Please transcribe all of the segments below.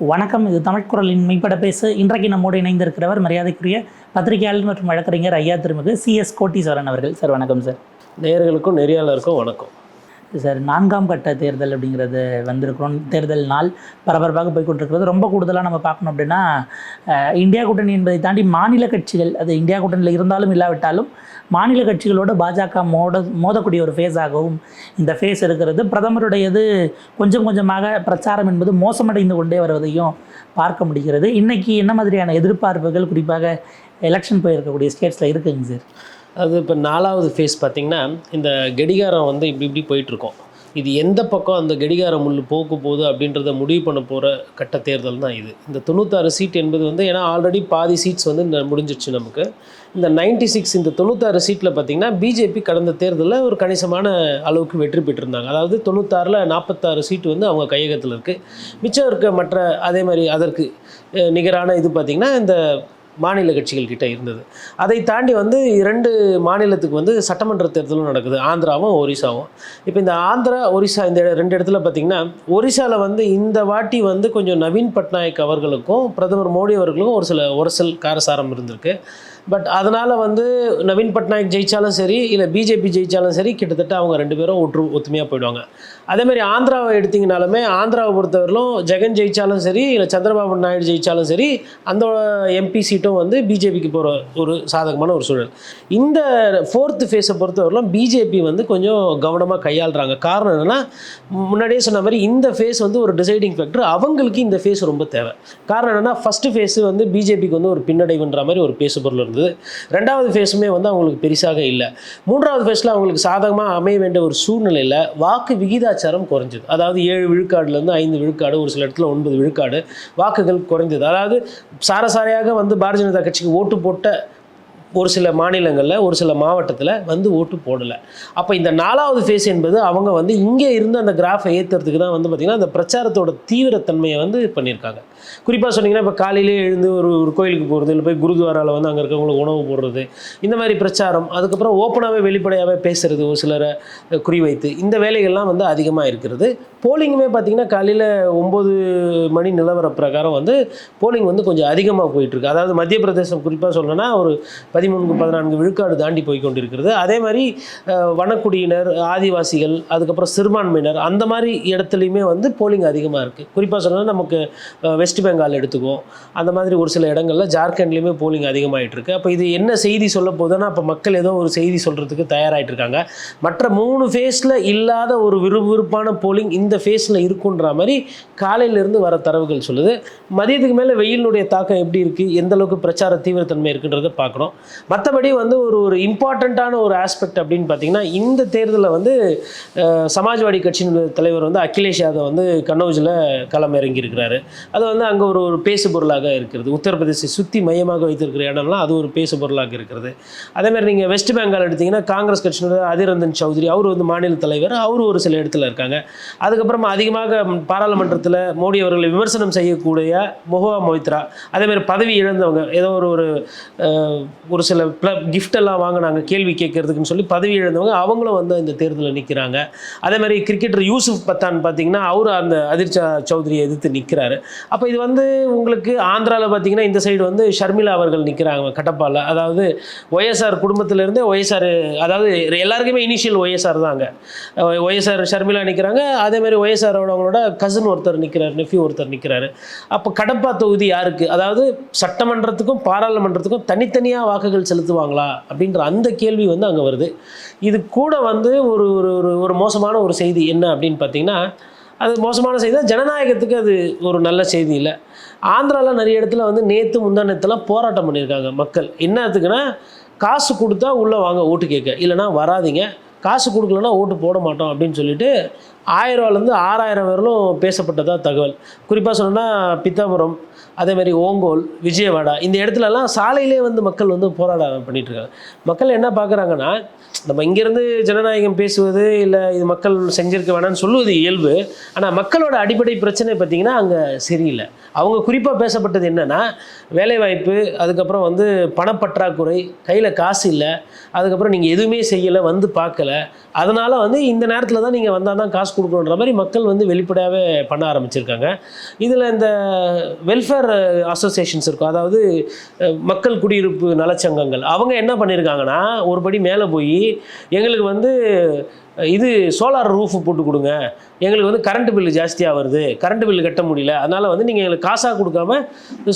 வணக்கம் இது தமிழ் குரலின் மெய்ப்பட பேசு. இன்றைக்கு நம்மோடு இணைந்திருக்கிறவர் மரியாதைக்குரிய பத்திரிகையாளர் மற்றும் வழக்கறிஞர் ஐயா திருமிகு சிஎஸ் கோட்டீஸ்வரன் அவர்கள். சார் வணக்கம் சார். நேயர்களுக்கும் நெறியாளருக்கும் வணக்கம். சார் நான்காம் கட்ட தேர்தல் அப்படிங்கிறது வந்திருக்கிறோம். தேர்தல் நாள் பரபரப்பாக போய் கொண்டிருக்கிறது ரொம்ப கூடுதலாக நம்ம பார்க்கணும் அப்படின்னா இந்தியா கூட்டணி என்பதை தாண்டி மாநில கட்சிகள் அது இந்தியா கூட்டணியில் இருந்தாலும் இல்லாவிட்டாலும் மாநில கட்சிகளோட பாஜக மோத மோதக்கூடிய ஒரு ஃபேஸாகவும் இந்த ஃபேஸ் இருக்கிறது. பிரதமருடையது கொஞ்சம் கொஞ்சமாக பிரச்சாரம் என்பது மோசமடைந்து கொண்டே வருவதையும் பார்க்க முடிகிறது. இன்றைக்கி என்ன மாதிரியான எதிர்பார்ப்புகள் குறிப்பாக எலெக்ஷன் போயிருக்கக்கூடிய ஸ்டேட்ஸில் இருக்குங்க சார்? அது இப்போ நாலாவது ஃபேஸ் பார்த்திங்கன்னா இந்த கடிகாரம் வந்து இப்படி இப்படி போயிட்டுருக்கோம். இது எந்த பக்கம் அந்த கடிகார முள் போக்கு போகுது அப்படின்றத முடிவு பண்ண போகிற கட்ட தேர்தல் தான் இது. இந்த தொண்ணூத்தாறு சீட் என்பது வந்து ஏன்னா ஆல்ரெடி பாதி சீட்ஸ் வந்து ந- முடிஞ்சிருச்சு நமக்கு. இந்த 96 சிக்ஸ் இந்த தொண்ணூத்தாறு சீட்டில் பார்த்திங்கன்னா பிஜேபி கடந்த தேர்தலில் ஒரு கணிசமான அளவுக்கு வெற்றி பெற்றிருந்தாங்க. அதாவது தொண்ணூத்தாறில் நாற்பத்தாறு சீட்டு வந்து அவங்க கையகத்தில் இருக்குது மிச்சம் இருக்க மற்ற அதே மாதிரி அதற்கு நிகரான இது பார்த்திங்கன்னா இந்த மாநில கட்சிகள் கிட்ட இருந்தது. அதை தாண்டி வந்து இரண்டு மாநிலத்துக்கு வந்து சட்டமன்ற தேர்தலும் நடக்குது. ஆந்திராவும் ஒரிசாவும். இப்போ இந்த ஆந்திரா ஒரிசா இந்த ரெண்டு இடத்துல பார்த்திங்கன்னா ஒரிசாவில் வந்து இந்த வாட்டி வந்து கொஞ்சம் நவீன் பட்நாயக் அவர்களுக்கும் பிரதமர் மோடி அவர்களுக்கும் ஒரு சில உரசல் காரசாரம் இருந்திருக்கு. பட் அதனால் வந்து நவீன் பட்நாயக் ஜெயித்தாலும் சரி இல்லை பிஜேபி ஜெயித்தாலும் சரி கிட்டத்தட்ட அவங்க ரெண்டு பேரும் ஒற்று ஒத்துமையாக போயிடுவாங்க. அதேமாதிரி ஆந்திராவை எடுத்திங்கனாலுமே ஆந்திராவை பொறுத்தவரையிலும் ஜெகன் ஜெயித்தாலும் சரி இல்லை சந்திரபாபு நாயுடு ஜெயித்தாலும் சரி அந்த எம்பி சீட்டும் வந்து பிஜேபிக்கு போகிற ஒரு சாதகமான ஒரு சூழல். இந்த ஃபோர்த்து ஃபேஸை பொறுத்தவரையிலும் பிஜேபி வந்து கொஞ்சம் கவனமாக கையாளுறாங்க. காரணம் என்னென்னா முன்னாடியே சொன்ன மாதிரி இந்த ஃபேஸ் வந்து ஒரு டிசைடிங் ஃபேக்டர் அவங்களுக்கு இந்த ஃபேஸ் ரொம்ப தேவை. காரணம் என்னென்னா ஃபஸ்ட்டு ஃபேஸு வந்து பிஜேபிக்கு வந்து ஒரு பின்னடைவுன்ற மாதிரி ஒரு பேசு பொருள் இருந்தது. ரெண்டாவது ஃபேஸுமே வந்து அவங்களுக்கு பெருசாக இல்லை. மூன்றாவது ஃபேஸில் அவங்களுக்கு சாதகமாக அமைய வேண்டிய ஒரு சூழ்நிலையில் வாக்கு விகிதாச்சாரம் குறைஞ்சது. அதாவது ஏழு விழுக்காடுலேருந்து ஐந்து விழுக்காடு ஒரு சில இடத்துல ஒன்பது விழுக்காடு வாக்குகள் குறைஞ்சது. அதாவது சாரசாரையாக வந்து பாரதிய ஜனதா கட்சிக்கு ஓட்டு போட்ட ஒரு சில மாநிலங்களில் ஒரு சில மாவட்டத்தில் வந்து ஓட்டு போடலை. அப்போ இந்த நாலாவது ஃபேஸ் என்பது அவங்க வந்து இங்கே இருந்து அந்த கிராஃபை ஏற்றுறதுக்கு தான் வந்து பார்த்திங்கன்னா அந்த பிரச்சாரத்தோட தீவிரத்தன்மையை வந்து பண்ணியிருக்காங்க. குறிப்பாக சொன்னீங்கன்னா இப்போ காலையிலே எழுந்து ஒரு ஒரு கோயிலுக்கு போகிறது இல்லை போய் குருத்வாராவில் வந்து அங்கே இருக்கவங்களுக்கு உணவு போடுறது இந்த மாதிரி பிரச்சாரம் அதுக்கப்புறம் ஓப்பனாகவே வெளிப்படையாகவே பேசுறது ஒரு சிலரை குறிவைத்து இந்த வேலைகள்லாம் வந்து அதிகமாக இருக்கிறது. போலிங்குமே பார்த்திங்கன்னா காலையில் ஒம்பது மணி நிலவர பிரகாரம் வந்து போலிங் வந்து கொஞ்சம் அதிகமாக போயிட்டுருக்கு. அதாவது மத்திய பிரதேசம் குறிப்பாக சொல்லணும்னா ஒரு பதிமூணு பதினான்கு விழுக்காடு தாண்டி போய் கொண்டிருக்கிறது அதே மாதிரி வனக்குடியினர் ஆதிவாசிகள் அதுக்கப்புறம் சிறுபான்மையினர் அந்த மாதிரி இடத்துலையுமே வந்து போலிங் அதிகமாக இருக்குது குறிப்பாக சொல்லணும்னா நமக்கு வெஸ்ட் வெஸ்ட் பெங்கால் எடுத்துக்கோ. அந்த மாதிரி ஒரு சில இடங்களில் ஜார்க்கண்ட்லேயுமே போலிங் அதிகமாகிட்டு இருக்கு அப்போ இது என்ன செய்தி சொல்ல போதுன்னா அப்போ மக்கள் ஏதோ ஒரு செய்தி சொல்கிறதுக்கு தயாராகிட்டு இருக்காங்க மற்ற மூணு ஃபேஸில் இல்லாத ஒரு விறுவிறுப்பான போலிங் இந்த ஃபேஸில் இருக்குன்ற மாதிரி காலையிலேருந்து வர தரவுகள் சொல்லுது. மதியத்துக்கு மேலே வெயிலினுடைய தாக்கம் எப்படி இருக்குது எந்த அளவுக்கு பிரச்சார தீவிரத்தன்மை இருக்குன்றதை பார்க்குறோம். மற்றபடி வந்து ஒரு ஒரு இம்பார்ட்டண்ட்டான ஒரு ஆஸ்பெக்ட் அப்படின்னு பார்த்தீங்கன்னா இந்த தேர்தலில் வந்து சமாஜ்வாடி கட்சியினுடைய தலைவர் வந்து அகிலேஷ் யாதவ் வந்து கன்னௌஜில் களம் இறங்கியிருக்கிறாரு அது வந்து அங்கே ஒரு ஒரு பேசு பொருளாக இருக்கிறது. உத்தரப்பிரதேசை சுற்றி மையமாக வைத்திருக்கிற இடம்லாம் அது ஒரு பேசு பொருளாக இருக்கிறது அதேமாதிரி நீங்கள் வெஸ்ட் பெங்கால் எடுத்தீங்கன்னா காங்கிரஸ் கட்சியினுடைய அதிரஞ்சன் சௌத்ரி அவர் வந்து மாநில தலைவர் அவர் ஒரு சில இடத்துல இருக்காங்க. அதுக்கப்புறமா அதிகமாக பாராளுமன்றத்தில் மோடி அவர்களை விமர்சனம் செய்யக்கூடிய மொஹுவா மொய்த்ரா அதேமாதிரி பதவி இழந்தவங்க ஏதோ ஒரு ஒரு ஒரு சில கிஃப்ட் எல்லாம் வாங்கினாங்க கேள்வி கேட்கறதுக்குன்னு சொல்லி பதவி இழந்தவங்க அவங்களும் வந்து இந்த தேர்தலில் நிற்கிறாங்க அதேமாதிரி கிரிக்கெட்டர் யூசுப் பத்தான் பார்த்தீங்கன்னா அவர் அந்த அதிர்ச்சா சௌத்ரியை எதிர்த்து நிற்கிறாரு அப்போ இது வந்து உங்களுக்கு ஆந்திராவில் பார்த்தீங்கன்னா இந்த சைடு வந்து ஷர்மிளா அவர்கள் நிற்கிறாங்க கடப்பாவில் அதாவது ஒய்எஸ்ஆர் குடும்பத்திலேருந்தே ஒய்எஸ்ஆர் அதாவது எல்லாருக்குமே இனிஷியல் ஒய்எஸ்ஆர் தாங்க ஒய்எஸ்ஆர் ஷர்மிளா நிற்கிறாங்க அதேமாதிரி ஒய்எஸ்ஆர் ஒய்எஸ்ஆரோட அவங்களோட கசின் ஒருத்தர் நிற்கிறார் நெஃப்யூ ஒருத்தர் நிற்கிறாரு அப்போ கடப்பா தொகுதி யாருக்கு? அதாவது சட்டமன்றத்துக்கும் பாராளுமன்றத்துக்கும் தனித்தனியாக வாக்குகள் செலுத்துவாங்களா? அப்படின்ற அந்த கேள்வி வந்து அங்கே வருது. இது கூட வந்து ஒரு ஒரு ஒரு- ஒரு மோசமான ஒரு செய்தி என்ன அப்படின்னு பார்த்தீங்கன்னா அது மோசமான செய்தி. தான் ஜனநாயகத்துக்கு அது ஒரு நல்ல செய்தி இல்லை. ஆந்திராவில் நிறைய இடத்துல வந்து நேற்று முந்தானத்துலாம் போராட்டம் பண்ணியிருக்காங்க மக்கள். என்னத்துக்குன்னா காசு கொடுத்தா உள்ளே வாங்க ஓட்டு கேட்க. இல்லைன்னா வராதீங்க. காசு கொடுக்கலன்னா ஓட்டு போட மாட்டோம் அப்படின்னு சொல்லிட்டு ஆயிரரூவாலேருந்து ஆறாயிரம் வரலும் பேசப்பட்டதாக தகவல். குறிப்பாக சொல்லணும்னா பித்தாபுரம் அதே மாதிரி ஓங்கோல் விஜயவாடா இந்த இடத்துலலாம் சாலையிலே வந்து மக்கள் வந்து போராட பண்ணிகிட்ருக்காங்க மக்கள் என்ன பார்க்குறாங்கன்னா நம்ம இங்கேருந்து ஜனநாயகம் பேசுவது இல்லை இது மக்கள் செஞ்சுருக்க வேணாம்னு சொல்லுவது இயல்பு. ஆனால் மக்களோட அடிப்படை பிரச்சனை பார்த்திங்கன்னா அங்கே சரியில்லை. அவங்க குறிப்பாக பேசப்பட்டது என்னென்னா வேலைவாய்ப்பு அதுக்கப்புறம் வந்து பணப்பற்றாக்குறை கையில் காசு இல்லை அதுக்கப்புறம் நீங்கள் எதுவுமே செய்யலை வந்து பார்க்கல. அதனால் வந்து இந்த நேரத்தில் தான் நீங்கள் வந்தால் தான் காசு கொடுக்கணுன்ற மாதிரி மக்கள் வந்து வெளிப்படையாகவே பண்ண ஆரம்பிச்சிருக்காங்க. இதில் இந்த வெல்ஃபேர் அசோசியேஷன்ஸ் இருக்கும். அதாவது மக்கள் குடியிருப்பு நலச்சங்கங்கள். அவங்க என்ன பண்ணியிருக்காங்கன்னா ஒரு படி மேலே போய் எங்களுக்கு வந்து இது சோலார் ரூஃப் போட்டு கொடுங்க. எங்களுக்கு வந்து கரண்ட் பில்லு ஜாஸ்தியாக வருது. கரண்ட் பில்லு கட்ட முடியல. அதனால் வந்து நீங்கள் எங்களுக்கு காசாக கொடுக்காம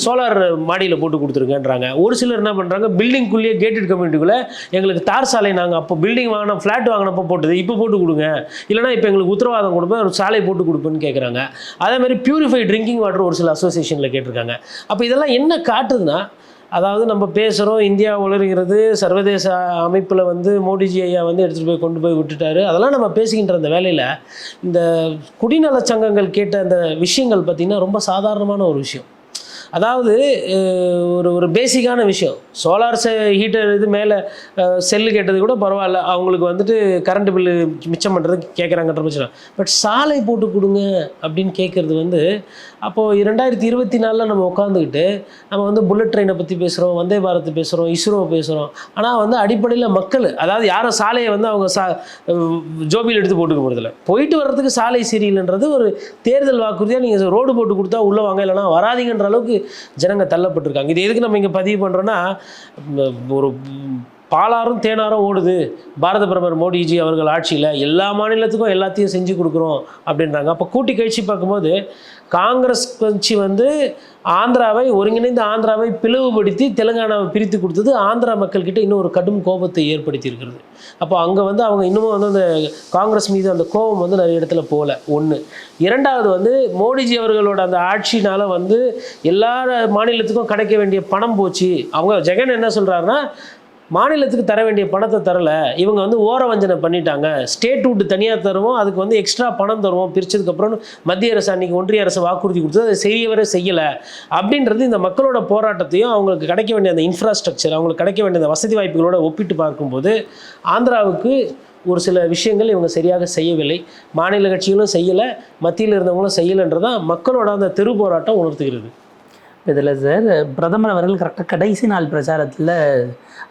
சோலார் மாடியில் போட்டு கொடுத்துருங்கன்றாங்க. ஒரு சிலர் என்ன பண்ணுறாங்க பில்டிங்குள்ளேயே கேட்டட் கம்யூனிட்டிக்குள்ளே எங்களுக்கு தார் சாலை நாங்கள் அப்போ பில்டிங் வாங்கின ஃப்ளாட் வாங்கினப்போ போட்டது. இப்போ போட்டு கொடுங்க. இல்லைனா இப்போ எங்களுக்கு உத்தரவாதம் கொடுப்பேன் ஒரு சாலை போட்டு கொடுப்பேன்னு கேட்குறாங்க அதே மாதிரி பியூரிஃபை ட்ரிங்கிங் வாட்டர் ஒரு சில அசோசியேஷனில் கேட்டிருக்காங்க. அப்போ இதெல்லாம் என்ன காட்டுதுன்னா அதாவது நம்ம பேசுகிறோம் இந்தியா உலருகிறது சர்வதேச அமைப்பில் வந்து மோடிஜி ஐயா வந்து எடுத்துகிட்டு போய் கொண்டு போய் விட்டுட்டாரு. அதெல்லாம் நம்ம பேசுகின்ற அந்த வேலையில் இந்த குடிநலச் சங்கங்கள் கேட்ட அந்த விஷயங்கள் பார்த்திங்கன்னா ரொம்ப சாதாரணமான ஒரு விஷயம். அதாவது ஒரு ஒரு பேசிக்கான விஷயம். சோலார் ஹீட்டர் இது மேலே செல்லு கேட்டது கூட பரவாயில்ல. அவங்களுக்கு வந்துட்டு கரண்ட் பில்லு மிச்சம் பண்ணுறது கேட்குறாங்கன்ற பிரச்சனை. பட் சாலை போட்டு கொடுங்க அப்படின்னு கேட்குறது வந்து அப்போது இரண்டாயிரத்தி இருபத்தி நாலில் நம்ம உட்காந்துக்கிட்டு நம்ம வந்து புல்லட் ட்ரெயினை பற்றி பேசுகிறோம் வந்தே பாரத் பேசுகிறோம் இஸ்ரோ பேசுகிறோம் ஆனால் வந்து அடிப்படையில் மக்கள் அதாவது யாரும் சாலையை வந்து அவங்க சா ஜோபியில் எடுத்து போட்டுக்க போகிறதில்ல போயிட்டு வர்றதுக்கு சாலை சரியில்லைன்றது ஒரு தேர்தல் வாக்குறுதியாக நீங்கள் ரோடு போட்டு கொடுத்தா உள்ளே வாங்க இல்லைனா வராதீங்கன்ற அளவுக்கு ஜனங்க தள்ளப்பட்டிருக்காங்க. இது எதுக்கு நம்ம இங்கே பதிவு பண்ணுறோன்னா ஒரு பாலாரும் தேனாரும் ஓடுது. பாரத பிரதமர் மோடிஜி அவர்கள் ஆட்சியில் எல்லா மாநிலத்துக்கும் எல்லாத்தையும் செஞ்சு கொடுக்குறோம் அப்படின்றாங்க. அப்போ கூட்டி கழிச்சு பார்க்கும்போது காங்கிரஸ் கட்சி வந்து ஆந்திராவை ஒருங்கிணைந்த ஆந்திராவை பிளவுபடுத்தி தெலுங்கானாவை பிரித்து கொடுத்தது ஆந்திரா மக்கள்கிட்ட இன்னும் ஒரு கடும் கோபத்தை ஏற்படுத்தி இருக்கிறது அப்போ அங்கே வந்து அவங்க இன்னமும் வந்து அந்த காங்கிரஸ் மீது அந்த கோபம் வந்து நிறைய இடத்துல போகல. ஒன்று இரண்டாவது வந்து மோடிஜி அவர்களோட அந்த ஆட்சினால் வந்து எல்லா மாநிலத்துக்கும் கிடைக்க வேண்டிய பணம் போச்சு. அவங்க ஜெகன் என்ன சொல்கிறாருன்னா மாநிலத்துக்கு தர வேண்டிய பணத்தை தரல. இவங்க வந்து ஓர வஞ்சனை பண்ணிட்டாங்க. ஸ்டேட் விட்டு தனியாக தருவோம். அதுக்கு வந்து எக்ஸ்ட்ரா பணம் தருவோம். பிரிச்சதுக்கப்புறம் மத்திய அரசு அன்றைக்கி ஒன்றிய அரசு வாக்குறுதி கொடுத்து அதை செய்யவரை செய்யலை. அப்படின்றது இந்த மக்களோட போராட்டத்தையும் அவங்களுக்கு கிடைக்க வேண்டிய அந்த இன்ஃப்ராஸ்ட்ரக்சர் அவங்களுக்கு கிடைக்க வேண்டிய அந்த வசதி வாய்ப்புகளோட ஒப்பிட்டு பார்க்கும்போது ஆந்திராவுக்கு ஒரு சில விஷயங்கள் இவங்க சரியாக செய்யவில்லை. மாநில கட்சிகளும் செய்யலை. மத்தியில் இருந்தவங்களும் செய்யலைன்றதான் மக்களோட அந்த தெரு போராட்டம் உணர்த்துகிறது. இதில் சார் பிரதமர் அவர்கள் கரெக்டாக கடைசி நாள் பிரச்சாரத்தில்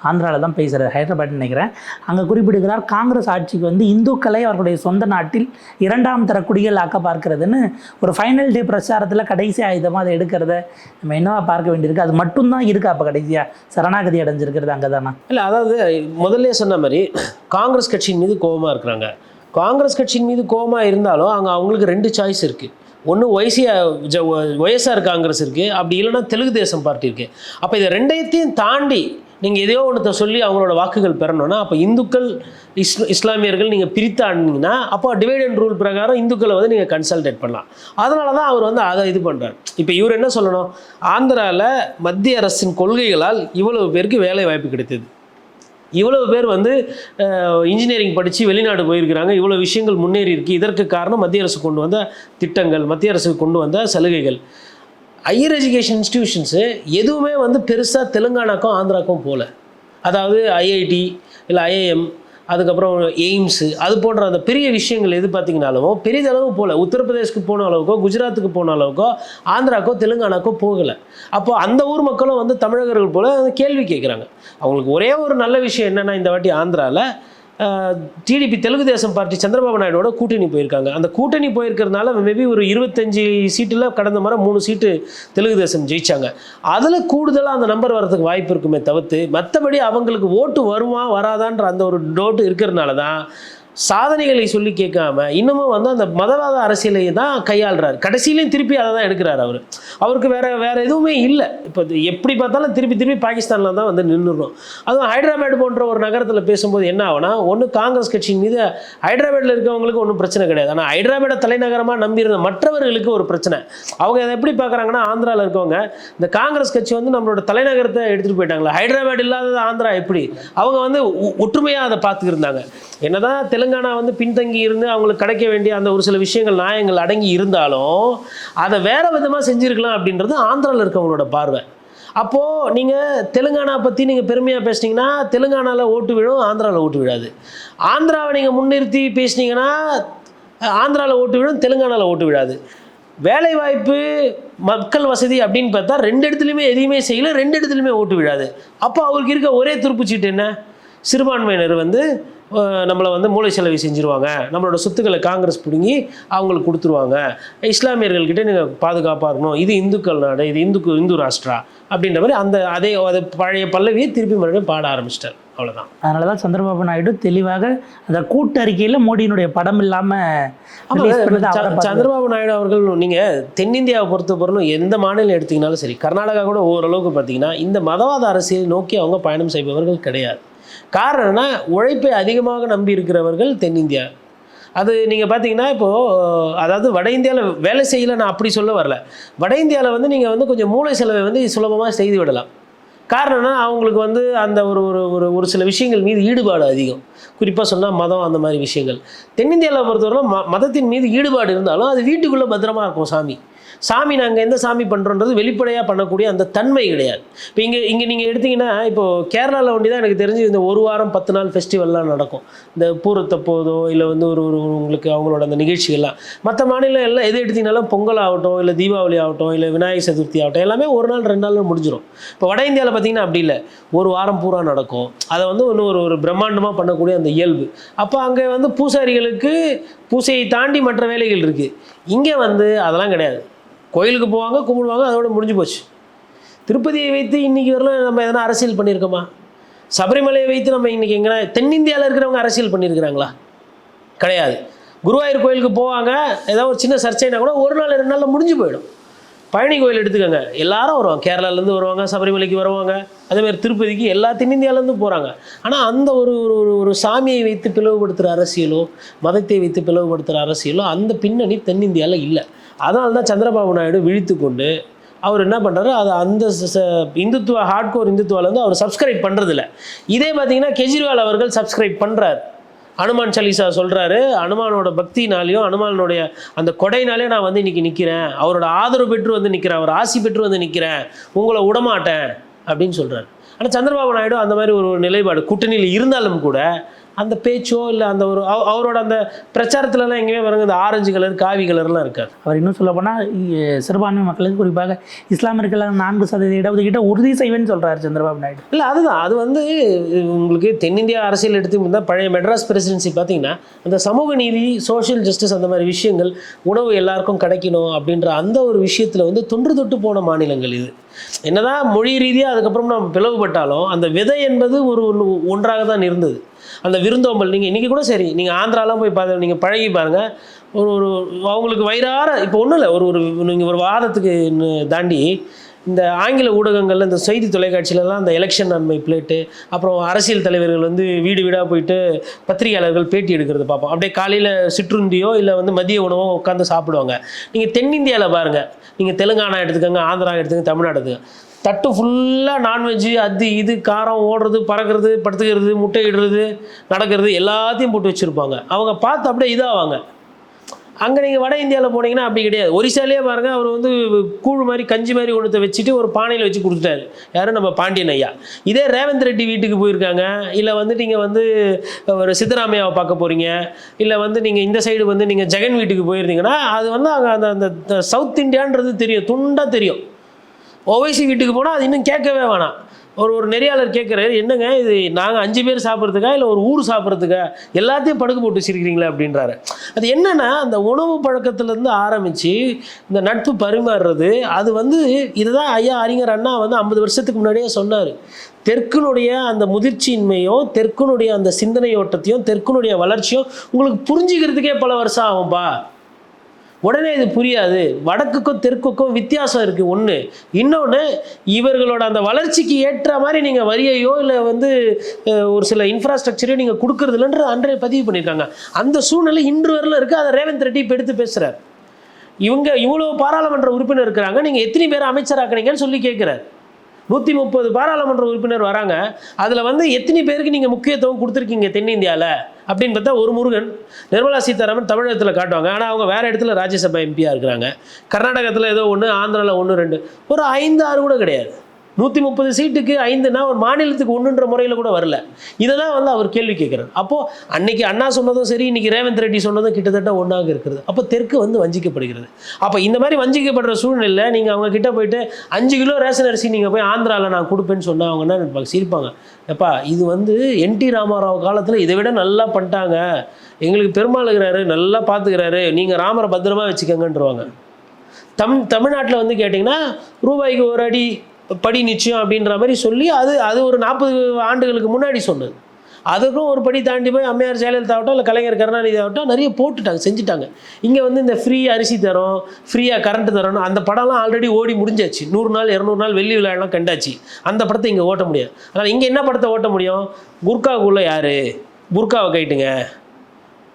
ஆந்திராவில் தான் பேசுகிறார் ஹைதராபாத் நினைக்கிறேன். அங்கே குறிப்பிடுகிறார் காங்கிரஸ் ஆட்சிக்கு வந்து இந்துக்களை அவர்களுடைய சொந்த நாட்டில் இரண்டாம் தர குடிகள் ஆக்க பார்க்கிறதுன்னு ஒரு ஃபைனல் டே பிரச்சாரத்தில் கடைசி ஆயுதமாக அதை எடுக்கிறத நம்ம என்னவா பார்க்க வேண்டியிருக்கு? அது மட்டும்தான் இருக்கா அப்போ கடைசியாக சரணாகதி அடைஞ்சிருக்கிறது அங்கே தானா இல்லை அதாவது முதல்ல சொன்ன மாதிரி காங்கிரஸ் கட்சியின் மீது கோபமாக இருக்கிறாங்க. காங்கிரஸ் கட்சியின் மீது கோபமாக இருந்தாலும் அங்கே அவங்களுக்கு ரெண்டு சாய்ஸ் இருக்குது ஒன்று ஒய்சி ஒய்எஸ்ஆர் காங்கிரஸ் இருக்குது அப்படி இல்லைன்னா தெலுங்கு தேசம் பார்ட்டி இருக்குது அப்போ இதை ரெண்டையத்தையும் தாண்டி நீங்கள் எதையோ ஒன்றத்தை சொல்லி அவங்களோட வாக்குகள் பெறணும்னா அப்போ இந்துக்கள் இஸ் இஸ்லாமியர்கள் நீங்கள் பிரித்தாண்டிங்கன்னா அப்போ டிவைட் அண்ட் ரூல் பிரகாரம் இந்துக்களை வந்து நீங்கள் கன்சல்டேட் பண்ணலாம். அதனால தான் அவர் வந்து அதை இது பண்ணுறார் இப்போ இவர் என்ன சொல்லணும்? ஆந்திராவில் மத்திய அரசின் கொள்கைகளால் இவ்வளவு பேருக்கு வேலை வாய்ப்பு கிடைத்தது. இவ்வளவு பேர் வந்து இன்ஜினியரிங் படித்து வெளிநாடு போயிருக்கிறாங்க. இவ்வளோ விஷயங்கள் முன்னேறி இருக்கு இதற்கு காரணம் மத்திய அரசு கொண்டு வந்த திட்டங்கள் மத்திய அரசு கொண்டு வந்த சலுகைகள். ஹையர் எஜுகேஷன் இன்ஸ்டிடியூஷன்ஸு எதுவுமே வந்து பெருசாக தெலுங்கானாக்கும் ஆந்திராக்கும் போகல அதாவது ஐஐடி இல்லை ஐஐஎம் அதுக்கப்புறம் எய்ம்ஸு அது போன்ற அந்த பெரிய விஷயங்கள் எது பார்த்தீங்கனாலும் பெரிதளவு போகல உத்தரப்பிரதேஷ்க்கு போன அளவுக்கோ குஜராத்துக்கு போன அளவுக்கோ ஆந்திராக்கோ தெலுங்கானாக்கோ போகலை. அப்போ அந்த ஊர் மக்களும் வந்து தமிழகர்கள் போல கேள்வி கேட்குறாங்க அவங்களுக்கு ஒரே ஒரு நல்ல விஷயம் என்னென்னா இந்த வாட்டி ஆந்திராவில் டிடிபி தெலுங்கு தேசம் பார்ட்டி சந்திரபாபு நாயுடோட கூட்டணி போயிருக்காங்க. அந்த கூட்டணி போயிருக்கிறதுனால மேபி ஒரு இருபத்தஞ்சி சீட்டில் கடந்த முறை மூணு சீட்டு தெலுங்கு தேசம் ஜெயித்தாங்க அதில் கூடுதலாக அந்த நம்பர் வரதுக்கு வாய்ப்பு இருக்குமே தவிர்த்து மற்றபடி அவங்களுக்கு ஓட்டு வருமா வராதான்ற அந்த ஒரு டோட்டு இருக்கிறதுனால தான் சாதனைகளை சொல்லி கேட்காம இன்னமும் வந்து அந்த மதவாத அரசியலை தான் கையாளுறாரு. கடைசியிலையும் திருப்பி அதை தான் எடுக்கிறார் அவர். அவருக்கு வேற வேற எதுவுமே இல்லை. இப்போ இது எப்படி பார்த்தாலும் திருப்பி திருப்பி பாகிஸ்தானில் தான் வந்து நின்றுடும் அதுவும் ஹைதராபாத் போன்ற ஒரு நகரத்தில் பேசும்போது என்ன ஆகும்னா ஒன்று காங்கிரஸ் கட்சியின் மீது ஹைதராபாத்தில் இருக்கவங்களுக்கு ஒன்றும் பிரச்சனை கிடையாது. ஆனால் ஹைதராபாத்தை தலைநகரமாக நம்பியிருந்த மற்றவர்களுக்கு ஒரு பிரச்சனை. அவங்க அதை எப்படி பார்க்குறாங்கன்னா ஆந்திராவில் இருக்கவங்க இந்த காங்கிரஸ் கட்சி வந்து நம்மளோட தலைநகரத்தை எடுத்துகிட்டு போயிட்டாங்களா. ஹைதராபாத் இல்லாதது ஆந்திரா எப்படி? அவங்க வந்து ஒற்றுமையாக அதை பார்த்துக்கிருந்தாங்க என்னதான் தெலுங்கானா வந்து பின்தங்கி இருந்து அவங்களுக்கு கிடைக்க வேண்டிய அந்த ஒரு சில விஷயங்கள் நியாயங்கள் அடங்கி இருந்தாலும் அதை வேறு விதமாக செஞ்சுருக்கலாம் அப்படின்றது ஆந்திராவில் இருக்கவங்களோட பார்வை. அப்போது நீங்கள் தெலுங்கானா பற்றி நீங்கள் பெருமையாக பேசுனீங்கன்னா தெலுங்கானாவில் ஓட்டு விழும் ஆந்திராவில் ஓட்டு விழாது. ஆந்திராவை நீங்கள் முன்னிறுத்தி பேசுனீங்கன்னா ஆந்திராவில் ஓட்டு விழும் தெலுங்கானாவில் ஓட்டு விழாது. வேலைவாய்ப்பு மக்கள் வசதி அப்படின்னு பார்த்தா ரெண்டு இடத்துலையுமே எதையுமே செய்யல ரெண்டு இடத்துலையுமே ஓட்டு விழாது. அப்போ அவருக்கு இருக்க ஒரே துருப்புச்சீட்டு என்ன? சிறுபான்மையினர் வந்து நம்மளை வந்து மூளை செலவு செஞ்சுருவாங்க. நம்மளோட சொத்துக்களை காங்கிரஸ் பிடுங்கி அவங்களுக்கு கொடுத்துருவாங்க. இஸ்லாமியர்கள்கிட்ட நீங்கள் பாதுகாப்பாக இருக்கணும். இது இந்துக்கள் நாடு இது இந்து இந்து ராஷ்டிரா அப்படின்ற மாதிரி அந்த அதே அது பழைய பல்லவியை திருப்பி மறுபடியும் பாட ஆரம்பிச்சிட்டார். அவ்வளோதான் அதனால தான் சந்திரபாபு நாயுடு தெளிவாக அந்த கூட்டறிக்கையில் மோடியினுடைய படம் இல்லாமல் சந்திரபாபு நாயுடு அவர்கள் நீங்கள் தென்னிந்தியாவை பொறுத்த பொருளும் எந்த மாநிலம் எடுத்தீங்கனாலும் சரி கர்நாடகா கூட ஓரளவுக்கு பார்த்தீங்கன்னா இந்த மதவாத அரசியல் நோக்கி அவங்க பயணம் செய்பவர்கள் கிடையாது. காரணம்னா உழைப்பை அதிகமாக நம்பி இருக்கிறவர்கள் தென்னிந்தியா. அது நீங்கள் பார்த்தீங்கன்னா இப்போது அதாவது வட இந்தியாவில் வேலை செய்யலை நான் அப்படி சொல்ல வரல. வட இந்தியாவில் வந்து நீங்கள் வந்து கொஞ்சம் மூளை செலவை வந்து சுலபமாக செய்து விடலாம். காரணம்னா அவங்களுக்கு வந்து அந்த ஒரு ஒரு ஒரு ஒரு சில விஷயங்கள் மீது ஈடுபாடு அதிகம். குறிப்பாக சொன்னால் மதம் அந்த மாதிரி விஷயங்கள். தென்னிந்தியாவில் பொறுத்தவரை ம மதத்தின் மீது ஈடுபாடு இருந்தாலும் அது வீட்டுக்குள்ளே பத்திரமா இருக்கும் சாமி. சாமி நாங்கள் எந்த சாமி பண்ணுறோன்றது வெளிப்படையாக பண்ணக்கூடிய அந்த தன்மை கிடையாது. இப்போ இங்கே இங்கே நீங்கள் எடுத்தீங்கன்னா இப்போது கேரளாவில் ஒண்டி தான் எனக்கு தெரிஞ்சு இந்த ஒரு வாரம் பத்து நாள் ஃபெஸ்டிவல்லாம் நடக்கும். இந்த பூரத்தப்போதோ இல்லை வந்து ஒரு ஒரு உங்களுக்கு அவங்களோட அந்த நிகழ்ச்சிகள்லாம். மற்ற மாநிலம் எல்லாம் எது எடுத்தீங்கனாலும் பொங்கல் ஆகட்டும் இல்லை தீபாவளி ஆகட்டும் இல்லை விநாயகர் சதுர்த்தி ஆகட்டும் எல்லாமே ஒரு நாள் ரெண்டு நாளில் முடிஞ்சிடும் இப்போ வட இந்தியாவில் பார்த்தீங்கன்னா அப்படி இல்லை. ஒரு வாரம் பூரா நடக்கும். அதை வந்து இன்னும் ஒரு ஒரு பிரம்மாண்டமாக பண்ணக்கூடிய அந்த இயல்பு. அப்போ அங்கே வந்து பூசாரிகளுக்கு பூசையை தாண்டி மற்ற வேலைகள் இருக்குது இங்கே வந்து அதெல்லாம் கிடையாது. கோயிலுக்கு போவாங்க கும்பிடுவாங்க அதோட முடிஞ்சு போச்சு. திருப்பதியை வைத்து இன்றைக்கி வரலாம் நம்ம எதனா அரசியல் பண்ணியிருக்கோமா? சபரிமலையை வைத்து நம்ம இன்றைக்கி எங்கன்னா தென்னிந்தியாவில் இருக்கிறவங்க அரசியல் பண்ணியிருக்கிறாங்களா? கிடையாது. குருவாயூர் கோயிலுக்கு போவாங்க ஏதாவது ஒரு சின்ன சர்ச்சைனா கூட ஒரு நாள் ரெண்டு நாளில் முடிஞ்சு போயிடும். பழனி கோயில் எடுத்துக்கோங்க. எல்லாரும் வருவாங்க. கேரளாலேருந்து வருவாங்க சபரிமலைக்கு வருவாங்க. அதேமாதிரி திருப்பதிக்கு எல்லா தென்னிந்தியாவிலேருந்து போகிறாங்க ஆனால் அந்த ஒரு ஒரு ஒரு ஒரு சாமியை வைத்து பிளவுபடுத்துகிற அரசியலோ மதத்தை வைத்து பிளவுபடுத்துகிற அரசியலோ அந்த பின்னணி தென்னிந்தியாவில் இல்லை. அதனால தான் சந்திரபாபு நாயுடு விழித்து கொண்டு அவர் என்ன பண்ணுறாரு அது அந்த ச- இந்துத்துவ ஹார்ட்கோர் இந்துத்துவாலேருந்து அவர் சப்ஸ்கிரைப் பண்ணுறதில்ல இதே பார்த்தீங்கன்னா கெஜ்ரிவால் அவர்கள் சப்ஸ்கிரைப் பண்ணுறாரு அனுமான் சலீசா சொல்கிறாரு அனுமானோட பக்தினாலையும் அனுமானோடைய அந்த கொடைனாலே நான் வந்து இன்னைக்கு நிற்கிறேன் அவரோட ஆதரவு பெற்று வந்து நிற்கிறேன் அவர் ஆசி பெற்று வந்து நிற்கிறேன் உங்களை விடமாட்டேன் அப்படின்னு சொல்கிறார் ஆனால் சந்திரபாபு நாயுடு அந்த மாதிரி ஒரு நிலைப்பாடு கூட்டணியில் இருந்தாலும் கூட அந்த பேச்சோ இல்லை அந்த ஒரு அவ- அவரோட அந்த பிரச்சாரத்துலலாம் எங்கேயுமே பாருங்க இந்த ஆரஞ்சு கலர் காவி கலர்லாம் இருக்காது. அவர் இன்னும் சொல்ல போனால் சிறுபான்மை மக்களுக்கு குறிப்பாக இஸ்லாமியர்கள் நான்கு சதவீத இடஒதுக்கீட்டை உறுதி செய்வேன்னு சொல்றாரு சந்திரபாபு நாயுடு. இல்லை அதுதான். அது வந்து உங்களுக்கு தென்னிந்தியா அரசியல் எடுத்து பழைய மெட்ராஸ் பிரசிடென்சி பார்த்தீங்கன்னா அந்த சமூக நீதி சோஷியல் ஜஸ்டிஸ் அந்த மாதிரி விஷயங்கள் உணவு எல்லாருக்கும் கிடைக்கணும் அப்படின்ற அந்த ஒரு விஷயத்தில் வந்து தொன்று தொட்டு போன மாநிலங்கள் இது. என்னதான் மொழி ரீதியாக அதுக்கப்புறம் நம்ம பிளவுபட்டாலும் அந்த விதை என்பது ஒரு ஒன்று ஒன்றாக தான் இருந்தது. அந்த விருந்தோம்பல் நீங்கள் இன்றைக்கி கூட சரி நீங்கள் ஆந்திராலாம் போய் பார்த்து நீங்கள் பழகி பாருங்கள் ஒரு ஒரு அவங்களுக்கு வயிறார இப்போ ஒன்றும் இல்லை ஒரு ஒரு நீங்கள் ஒரு வாதத்துக்கு தாண்டி இந்த ஆங்கில ஊடகங்களில் இந்த செய்தி தொலைக்காட்சியிலலாம் அந்த எலெக்ஷன் நன்மை பிளேட்டு அப்புறம் அரசியல் தலைவர்கள் வந்து வீடு வீடாக போயிட்டு பத்திரிகையாளர்கள் பேட்டி எடுக்கிறது பார்ப்போம். அப்படியே காலையில் சிற்றுண்டியோ இல்லை வந்து மதிய உணவோ உட்காந்து சாப்பிடுவாங்க. நீங்கள் தென்னிந்தியாவில் பாருங்கள் நீங்கள் தெலுங்கானா எடுத்துக்கோங்க ஆந்திரா எடுத்துக்கோங்க தமிழ்நாடு எடுத்துக்கோங்க. தட்டு ஃபுல்லாக நான்வெஜ்ஜு அது இது காரம் ஓடுறது பறக்கிறது படுத்துக்கிறது முட்டை இடுறது நடக்கிறது எல்லாத்தையும் போட்டு வச்சுருப்பாங்க. அவங்க பார்த்து அப்படியே இதாவாங்க. அங்கே நீங்கள் வட இந்தியாவில் போனீங்கன்னா அப்படி கிடையாது. ஒரிசாலேயே பாருங்கள் அவர் வந்து கூழ் மாதிரி கஞ்சி மாதிரி ஒன்றத்தை வச்சுட்டு ஒரு பானையில் வச்சு கொடுத்துட்டாரு. யாரும் நம்ம பாண்டியன் ஐயா. இதே ரேவந்த் ரெட்டி வீட்டுக்கு போயிருக்காங்க. இல்லை வந்து நீங்கள் வந்து ஒரு சித்தராமையாவை பார்க்க போகிறீங்க இல்லை வந்து நீங்கள் இந்த சைடு வந்து நீங்கள் ஜெகன் வீட்டுக்கு போயிருந்தீங்கன்னா அது வந்து அங்கே அந்த அந்த சவுத் இந்தியான்றது தெரியும். துண்டாக தெரியும். ஓவைசி வீட்டுக்கு போனால் அது இன்னும் கேட்கவே வேணாம். ஒரு ஒரு நெறியாளர் கேட்குறாரு என்னங்க இது நாங்கள் அஞ்சு பேர் சாப்பிட்றதுக்கா இல்லை ஒரு ஊர் சாப்பிட்றதுக்கா? எல்லாத்தையும் படுக்க போட்டு வச்சிருக்கிறீங்களே அப்படின்றாரு. அது என்னென்னா அந்த உணவு பழக்கத்துலேருந்து ஆரம்பித்து இந்த நட்பு பரிமாறுறது அது வந்து இதுதான் ஐயா அறிஞர் அண்ணா வந்து ஐம்பது வருஷத்துக்கு முன்னாடியே சொன்னார். தெற்குனுடைய அந்த முதிர்ச்சியின்மையும் தெற்குனுடைய அந்த சிந்தனை ஓட்டத்தையும் தெற்குனுடைய வளர்ச்சியும் உங்களுக்கு புரிஞ்சுக்கிறதுக்கே பல வருஷம் ஆகும்பா. உடனே இது புரியாது. வடக்குக்கும் தெற்குக்கும் வித்தியாசம் இருக்குது ஒன்று இன்னொன்று இவர்களோட அந்த வளர்ச்சிக்கு ஏற்ற மாதிரி நீங்கள் வரியையோ இல்லை வந்து ஒரு சில இன்ஃப்ராஸ்ட்ரக்சரையோ நீங்கள் கொடுக்கறதில்லன்றது அன்றைய பதிவு பண்ணியிருக்காங்க. அந்த சூழ்நிலை இன்று வரல இருக்குது அதை ரேவந்த் ரெட்டி இப்போ எடுத்து பேசுகிறார் இவங்க இவ்வளோ பாராளுமன்ற உறுப்பினர் இருக்கிறாங்க. நீங்கள் எத்தனை பேர் அமைச்சராக்குனீங்கன்னு சொல்லி கேட்குறாரு நூற்றி முப்பது பாராளுமன்ற உறுப்பினர் வராங்க. அதில் வந்து எத்தனை பேருக்கு நீங்கள் முக்கியத்துவம் கொடுத்துருக்கீங்க தென்னிந்தியாவில் அப்படின்னு பார்த்தா ஒரு முருகன் நிர்மலா சீதாராமன் தமிழகத்தில் காட்டுவாங்க. ஆனால் அவங்க வேறு இடத்துல ராஜ்யசபா எம்பியாக இருக்கிறாங்க. கர்நாடகத்தில் ஏதோ ஒன்று ஆந்திராவில் ஒன்று ரெண்டு. ஒரு ஐந்து ஆறு கூட கிடையாது. நூற்றி முப்பது சீட்டுக்கு ஐந்துனா ஒரு மாநிலத்துக்கு ஒன்றுன்ற முறையில் கூட வரல. இதை தான் வந்து அவர் கேள்வி கேட்குறாரு. அப்போது அன்னைக்கு அண்ணா சொன்னதும் சரி இன்னைக்கு ரேவந்த் ரெட்டி சொன்னதும் கிட்டத்தட்ட ஒன்றாக இருக்கிறது. அப்போ தெற்கு வந்து வஞ்சிக்கப்படுகிறது. அப்போ இந்த மாதிரி வஞ்சிக்கப்படுற சூழ்நிலையில் நீங்கள் அவங்க கிட்ட போயிட்டு அஞ்சு கிலோ ரேஷன் அரிசி நீங்கள் போய் ஆந்திராவில் நான் கொடுப்பேன்னு சொன்னால் அவங்க என்ன நினைப்பாங்க? சிரிப்பாங்க. எப்பா இது வந்து என்டி ராமாராவ் காலத்தில் இதை விட நல்லா பண்ணிட்டாங்க. எங்களுக்கு பெருமாள் இருக்கிறாரு நல்லா பார்த்துக்கிறாரு நீங்கள் ராமரை பத்திரமா வச்சுக்கோங்கன்றவாங்க. தம் தமிழ்நாட்டில் வந்து கேட்டிங்கன்னா ரூபாய்க்கு ஒரு அடி படி நிச்சயம் அப்படின்ற மாதிரி சொல்லி அது அது ஒரு நாற்பது ஆண்டுகளுக்கு முன்னாடி சொன்னது. அதுக்கும் ஒரு படி தாண்டி போய் அம்மையார் ஜெயலலிதாவட்டும் இல்லை கலைஞர் கருணாநிதி ஆகட்டும் நிறைய போட்டுட்டாங்க செஞ்சுட்டாங்க. இங்கே வந்து இந்த ஃப்ரீ அரிசி தரோம் ஃப்ரீயாக கரண்ட் தரோம் அந்த படம்லாம் ஆல்ரெடி ஓடி முடிஞ்சாச்சு. நூறு நாள் இரநூறு நாள் வெள்ளி விழாலாம் கண்டாச்சு. அந்த படத்தை இங்கே ஓட்ட முடியாது. ஆனால் இங்கே என்ன படத்தை ஓட்ட முடியும்? குர்காவுக்குள்ளே யார்? புர்காவை கைட்டுங்க.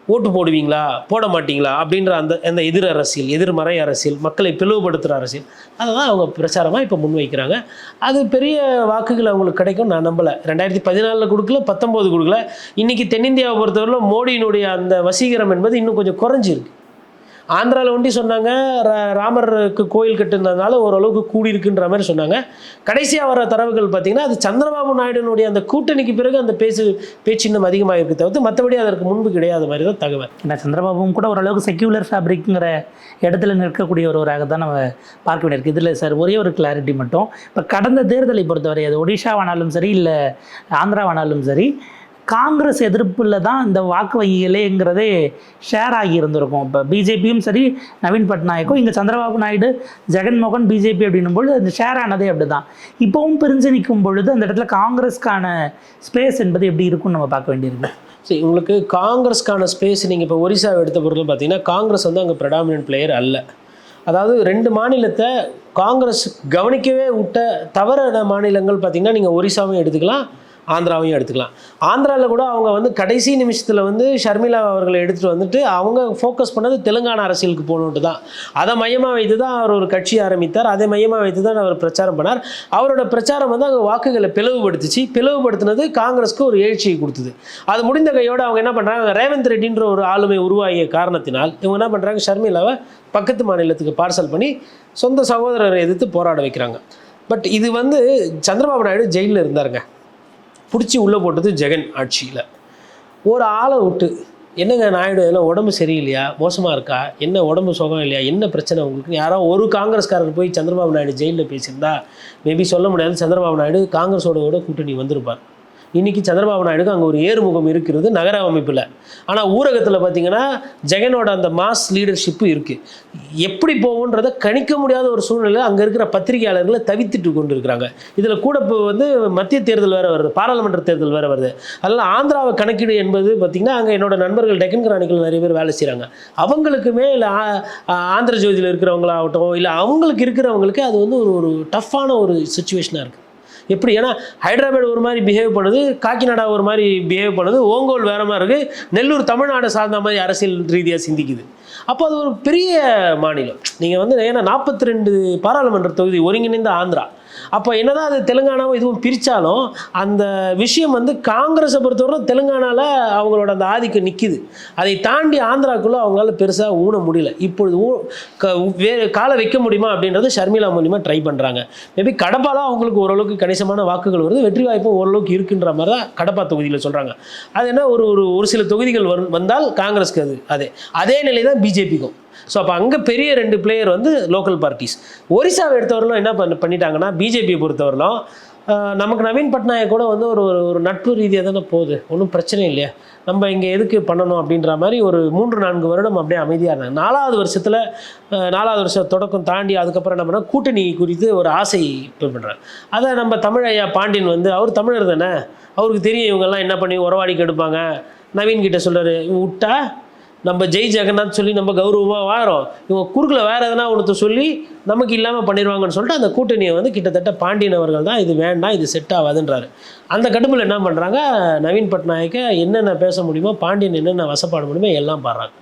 ஓட்டு போடுவீங்களா? போட மாட்டீங்களா? அப்படின்ற அந்த அந்த எதிர் அரசியல் எதிர்மறை அரசியல் மக்களை பிளவுபடுத்துகிற அரசியல் அதை தான் அவங்க பிரச்சாரமாக இப்போ முன்வைக்கிறாங்க. அது பெரிய வாக்குகள் அவங்களுக்கு கிடைக்கும். நான் நம்பலை. ரெண்டாயிரத்தி பதினாலில் கொடுக்கல பத்தொம்போது கொடுக்கல. இன்றைக்கி தென்னிந்தியாவை பொறுத்தவரையிலும் மோடியினுடைய அந்த வசீகரம் என்பது இன்னும் கொஞ்சம் குறைஞ்சிருக்கு. ஆந்திராவில் ஒண்டி சொன்னாங்க ரா- ராமருக்கு கோயில் கட்டுனதுனால ஓரளவுக்கு கூடியிருக்குன்ற மாதிரி சொன்னாங்க. கடைசியாக வர தரவுகள் பார்த்தீங்கன்னா அது சந்திரபாபு நாயுடுனுடைய அந்த கூட்டணிக்கு பிறகு அந்த பேச்சு பேச்சு இன்னும் அதிகமாக இருக்கு தவிர்த்து மற்றபடி அதற்கு முன்பு கிடையாத மாதிரி தான் தகவல். ஏன்னா சந்திரபாபுவும் கூட ஓரளவுக்கு செக்யூலர் ஃபேப்ரிக்ங்கிற இடத்துல நிற்கக்கூடிய ஒருவராக தான் நம்ம பார்க்க வேண்டியிருக்கு. இதில் சார் ஒரே ஒரு கிளாரிட்டி மட்டும். இப்போ கடந்த தேர்தலை பொறுத்தவரை அது ஒடிஷாவானாலும் சரி இல்லை ஆந்திராவானாலும் சரி காங்கிரஸ் எதிர்ப்பில் தான் இந்த வாக்கு வங்கிகளேங்கிறதே ஷேர் ஆகி இருந்திருக்கும். இப்போ பிஜேபியும் சரி நவீன் பட்நாயக்கும் இங்கே சந்திரபாபு நாயுடு ஜெகன்மோகன் பிஜேபி அப்படின்னும் பொழுது அந்த ஷேர் ஆனதே அப்படி தான் இப்போவும் பிரிஞ்சு நிற்கும் பொழுது அந்த இடத்துல காங்கிரஸ்க்கான ஸ்பேஸ் என்பது எப்படி இருக்கும்னு நம்ம பார்க்க வேண்டியிருக்கு. சரி உங்களுக்கு காங்கிரஸ்க்கான ஸ்பேஸ் நீங்கள் இப்போ ஒரிசாவை எடுத்த பொருள் பார்த்தீங்கன்னா காங்கிரஸ் வந்து அங்கே ப்ரெடாமினன்ட் பிளேயர் அல்ல. அதாவது ரெண்டு மாநிலத்தை காங்கிரஸ் கவனிக்கவே விட்ட தவறான மாநிலங்கள் பார்த்தீங்கன்னா நீங்கள் ஒரிசாவும் எடுத்துக்கலாம். ஆந்திராவையும் எடுத்துக்கலாம். ஆந்திராவில் கூட அவங்க வந்து கடைசி நிமிஷத்தில் வந்து ஷர்மிளா அவர்களை எடுத்துகிட்டு வந்துட்டு அவங்க ஃபோக்கஸ் பண்ணது தெலுங்கானா அரசியலுக்கு போகணுன்ட்டு தான் அதை மையமாக வைத்து தான் அவர் ஒரு கட்சி ஆரம்பித்தார். அதை மையமாக வைத்து தான் அவர் பிரச்சாரம் பண்ணார். அவரோட பிரச்சாரம் வந்து அங்கே வாக்குகளை பிளவுபடுத்துச்சு. பிளவுபடுத்தினது காங்கிரஸ்க்கு ஒரு எழுச்சியை கொடுத்தது. அது முடிந்த கையோடு அவங்க என்ன பண்ணுறாங்க ரேவந்த் ரெட்டின்ற ஒரு ஆளுமை உருவாகிய காரணத்தினால் இவங்க என்ன பண்ணுறாங்க ஷர்மிளாவை பக்கத்து மாநிலத்துக்கு பார்சல் பண்ணி சொந்த சகோதரரை எதிர்த்து போராட வைக்கிறாங்க. பட் இது வந்து சந்திரபாபு நாயுடு ஜெயிலில் இருந்தாருங்க. பிடிச்சி உள்ளே போட்டது ஜெகன் ஆட்சியில். ஒரு ஆளை விட்டு என்னங்க நாயுடு எல்லாம் உடம்பு சரியில்லையா? மோசமாக இருக்கா? என்ன உடம்பு சுகம் இல்லையா? என்ன பிரச்சனை உங்களுக்கு? யாரோ ஒரு காங்கிரஸ்காரர் போய் சந்திரபாபு நாயுடு ஜெயிலில் பேசியிருந்தா மேபி சொல்ல முடியாது சந்திரபாபு நாயுடு காங்கிரஸோட கூட கூட்டணி வந்திருப்பார். இன்றைக்கி சந்திரபாபு நாயுடுக்கு அங்கே ஒரு ஏறுமுகம் இருக்கிறது நகர அமைப்பில். ஆனால் ஊரகத்தில் பார்த்தீங்கன்னா ஜெகனோட அந்த மாஸ் லீடர்ஷிப்பு இருக்குது எப்படி போகுன்றதை கணிக்க முடியாத ஒரு சூழ்நிலை அங்கே இருக்கிற பத்திரிகையாளர்களை தவித்துட்டு கொண்டு இருக்கிறாங்க இதில் கூட இப்போ வந்து மத்திய தேர்தல் வேறு வருது பாராளுமன்ற தேர்தல் வேறு வருது. அதெல்லாம் ஆந்திராவை கணக்கீடு என்பது பார்த்திங்கன்னா அங்கே என்னோட நண்பர்கள் டெக்கன் கிராணிகள் நிறைய பேர் வேலை செய்கிறாங்க அவங்களுக்குமே இல்லை ஆந்திர ஜோதியில் இருக்கிறவங்களாகட்டும் இல்லை அவங்களுக்கு இருக்கிறவங்களுக்கு அது வந்து ஒரு ஒரு டஃப்பான ஒரு சுச்சுவேஷனாக இருக்குது எப்படி? ஏன்னா ஹைதராபாத் ஒரு மாதிரி பிஹேவ் பண்ணுது காக்கிநாடா ஒரு மாதிரி பிஹேவ் பண்ணுது ஓங்கோல் வேற மாதிரி இருக்குது நெல்லூர் தமிழ்நாடு சார்ந்த மாதிரி அரசியல் ரீதியாக சிந்திக்குது. அப்போ அது ஒரு பெரிய மாநிலம். நீங்கள் வந்து ஏன்னா நாற்பத்தி ரெண்டு பாராளுமன்ற தொகுதி ஒருங்கிணைந்த ஆந்திரா. அப்போ என்னதான் அது தெலுங்கானாவும் இதுவும் பிரித்தாலும் அந்த விஷயம் வந்து காங்கிரஸை பொறுத்தவரை தெலுங்கானாவில் அவங்களோட அந்த ஆதிக்கம் நிற்கிது அதை தாண்டி ஆந்திராக்குள்ளே அவங்களால பெருசாக ஊன முடியல. இப்பொழுது ஊ க வேறு காலை வைக்க முடியுமா அப்படின்றது ஷர்மிளா மூலிமா ட்ரை பண்ணுறாங்க மேபி கடப்பாலாம் அவங்களுக்கு ஓரளவுக்கு கணிசமான வாக்குகள் வருது வெற்றி வாய்ப்பும் ஓரளவுக்கு இருக்குன்ற மாதிரி தான் கடப்பா தொகுதியில் சொல்கிறாங்க அது என்ன ஒரு ஒரு ஒரு சில தொகுதிகள் வரும் வந்தால் காங்கிரஸ்க்கு அது அதே அதே நிலை தான் பிஜேபிக்கும். ஸோ அப்போ அங்கே பெரிய ரெண்டு பிளேயர் வந்து லோக்கல் பார்ட்டிஸ் ஒரிசாவை எடுத்தவரையிலும் என்ன பண்ண பண்ணிட்டாங்கன்னா பிஜேபியை பொறுத்தவரையிலும் நமக்கு நவீன் பட்நாயக் கூட வந்து ஒரு ஒரு ஒரு நட்பு ரீதியாக தானே போகுது. ஒன்றும் பிரச்சனை இல்லையா. நம்ம இங்கே எதுக்கு பண்ணணும் அப்படின்ற மாதிரி ஒரு மூன்று நான்கு வருடம் அப்படியே அமைதியாக இருந்தாங்க. நாலாவது வருஷத்தில் நாலாவது வருஷம் தொடக்கம் தாண்டி அதுக்கப்புறம் என்ன பண்ணால் கூட்டணி குறித்து ஒரு ஆசை இது பண்ணுறாங்க அதை நம்ம தமிழ் ஐயா பாண்டியன் வந்து அவர் தமிழர் தானே. அவருக்கு தெரியும் இவங்கெல்லாம் என்ன பண்ணி உறவாடி கெடுப்பாங்க நவீன் கிட்ட சொல்கிறாரு விட்டா நம்ம ஜெய் ஜெகநாத் சொல்லி நம்ம கௌரவமாக வாரோம். இவங்க குறுக்கில் வேறு எதனா ஒன்று சொல்லி நமக்கு இல்லாமல் பண்ணிடுவாங்கன்னு சொல்லிட்டு அந்த கூட்டணியை வந்து கிட்டத்தட்ட பாண்டியன் அவர்கள் தான் இது வேண்டாம் இது செட் ஆகாதுன்றாரு. அந்த கடுப்பில் என்ன பண்ணுறாங்க நவீன் பட்நாயக்கை என்னென்ன பேச முடியுமோ பாண்டியன் என்னென்ன வசப்பாட முடியுமோ எல்லாம் பாடுறாங்க.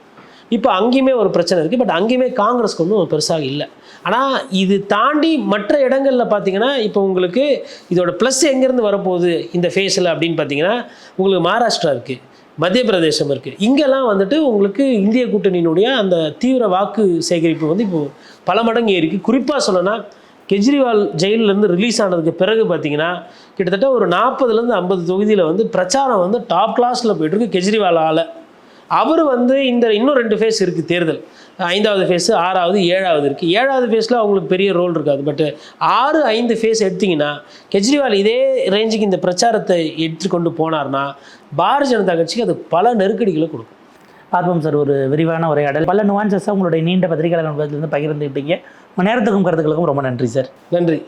இப்போ அங்கேயுமே ஒரு பிரச்சனை இருக்குது பட் அங்கேயுமே காங்கிரஸ்க்கு ஒன்றும் பெருசாக இல்லை. ஆனால் இது தாண்டி மற்ற இடங்களில் பார்த்தீங்கன்னா இப்போ உங்களுக்கு இதோட ப்ளஸ் எங்கேருந்து வரப்போகுது இந்த ஃபேஸில் அப்படின்னு பார்த்தீங்கன்னா உங்களுக்கு மகாராஷ்டிரா இருக்குது மத்திய பிரதேசம் இருக்குது இங்கெல்லாம் வந்துட்டு உங்களுக்கு இந்திய கூட்டணியினுடைய அந்த தீவிர வாக்கு சேகரிப்பு வந்து இப்போது பல மடங்கு ஏறிக்கு. குறிப்பாக சொல்லணும்னா கெஜ்ரிவால் ஜெயிலிருந்து ரிலீஸ் ஆனதுக்கு பிறகு பார்த்தீங்கன்னா கிட்டத்தட்ட ஒரு நாற்பதுலேருந்து ஐம்பது தொகுதியில் வந்து பிரச்சாரம் வந்து டாப் கிளாஸில் போயிட்டுருக்கு கெஜ்ரிவாலால். அவர் வந்து இந்த இன்னும் ரெண்டு ஃபேஸ் இருக்குது தேர்தல். ஐந்தாவது ஃபேஸு ஆறாவது ஏழாவது இருக்குது ஏழாவது ஃபேஸில் அவங்களுக்கு பெரிய ரோல் இருக்காது. பட் ஆறு ஐந்து ஃபேஸ் எடுத்திங்கன்னா கெஜ்ரிவால் இதே ரேஞ்சுக்கு இந்த பிரச்சாரத்தை எடுத்துக்கொண்டு போனார்னா பாரதிய ஜனதா கட்சிக்கு அது பல நெருக்கடிகளை கொடுக்கும். பார்ப்போம் சார் ஒரு விரிவான உரையாடல். பல நுவான்சஸாக உங்களுடைய நீண்ட பத்திரிகையாளர் பகிர்ந்துக்கிட்டீங்க உங்கள் நேரத்துக்கும் கருத்துக்களுக்கும் ரொம்ப நன்றி சார். நன்றி.